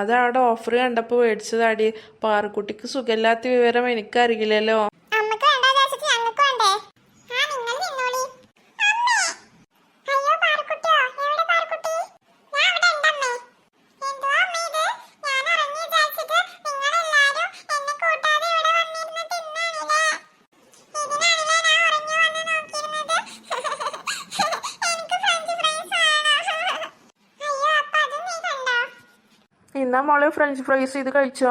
അതവിടെ ഓഫർ കണ്ടപ്പോൾ മേടിച്ചതാടി. പാറക്കുട്ടിക്ക് സുഖമില്ലാത്ത വിവരം എനിക്കറിയില്ലല്ലോ. ഇന്നാ മോളെ ഫ്രഞ്ച് ഫ്രൈസ് ഇത് കഴിച്ചോ?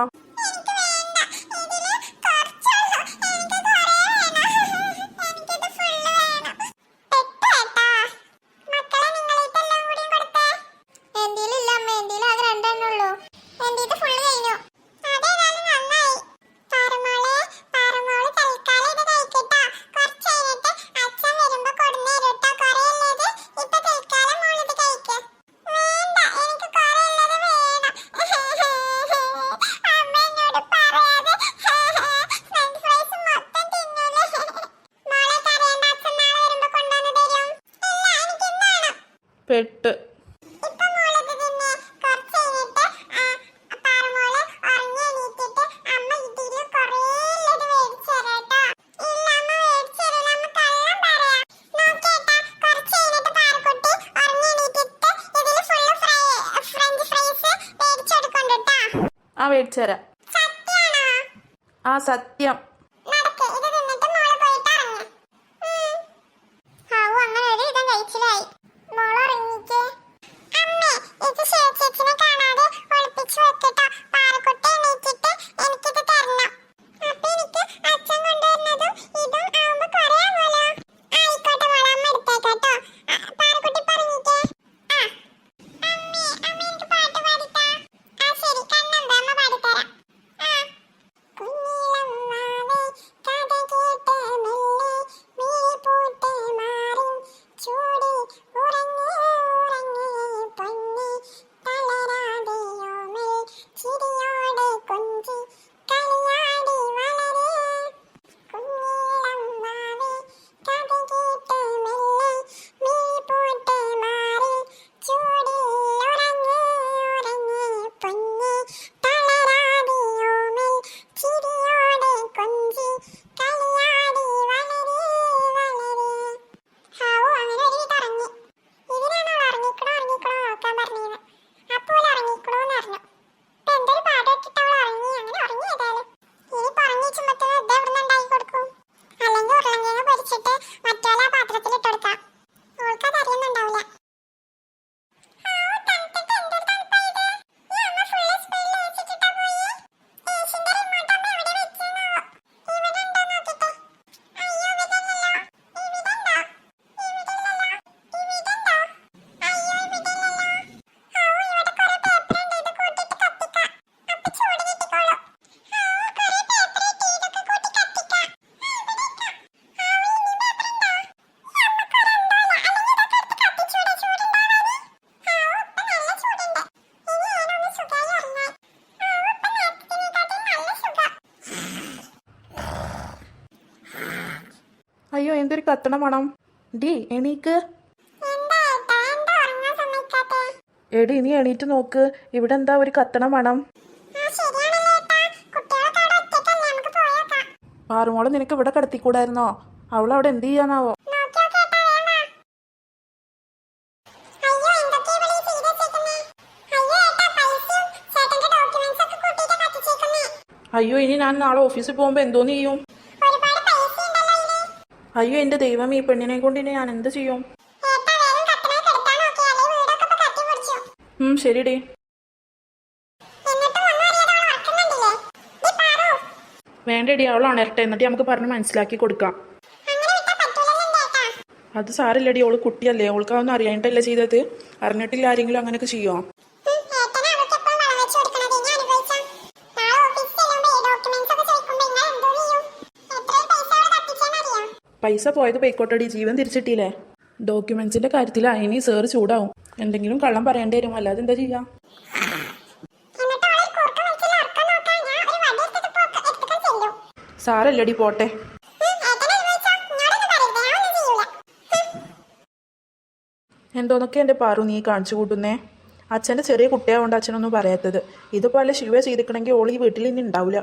പെട്ട്. ആ മേടിച്ചു തരാം ആ സത്യം. ഒരു കത്തണം വേണം. ഡി എണീക്ക്. എടി ഇനി എണീറ്റ് നോക്ക്. ഇവിടെ എന്താ ഒരു കത്തണം വേണം. പാറുമോളെ നിനക്ക് ഇവിടെ കടത്തിക്കൂടായിരുന്നോ? അവൾ അവിടെ എന്ത് ചെയ്യാനാവോ? അയ്യോ ഇനി ഞാൻ നാളെ ഓഫീസിൽ പോകുമ്പോ എന്തോന്ന് ചെയ്യും? അയ്യോ എന്റെ ദൈവം ഈ പെണ്ണിനെ കൊണ്ട് ഇനി ഞാൻ എന്ത് ചെയ്യും? ശരിടി. വേണ്ടടി അവൾ ഉണരട്ടെ. എന്നിട്ട് നമുക്ക് പറഞ്ഞ് മനസ്സിലാക്കി കൊടുക്കാം. അത് സാരില്ലടി അവൾ കുട്ടിയല്ലേ. അവൾക്ക് അതൊന്നും അറിയാനിട്ടല്ലേ ചെയ്തത്? അറിഞ്ഞിട്ടില്ല ആരെങ്കിലും അങ്ങനെയൊക്കെ ചെയ്യുമോ പൈസ പോയത് പോയിക്കോട്ടടി ജീവൻ തിരിച്ചിട്ടില്ലേ? ഡോക്യുമെന്റ്സിന്റെ കാര്യത്തിൽ അതിനി സേർ ചൂടാവും. എന്തെങ്കിലും കള്ളം പറയേണ്ടി വരും. അല്ലാതെ എന്താ ചെയ്യാ? സാരല്ലടി പോട്ടെ. എന്തോന്നൊക്കെ എന്റെ പാറു നീ കാണിച്ചു കൂട്ടുന്നേ? അച്ഛന്റെ ചെറിയ കുട്ടിയായതുകൊണ്ട് അച്ഛനൊന്നും പറയാത്തത്. ഇതുപോലെ ശിവ ചെയ്തിക്കണമെങ്കിൽ ഓൾ ഈ വീട്ടിൽ ഇനി ഉണ്ടാവില്ല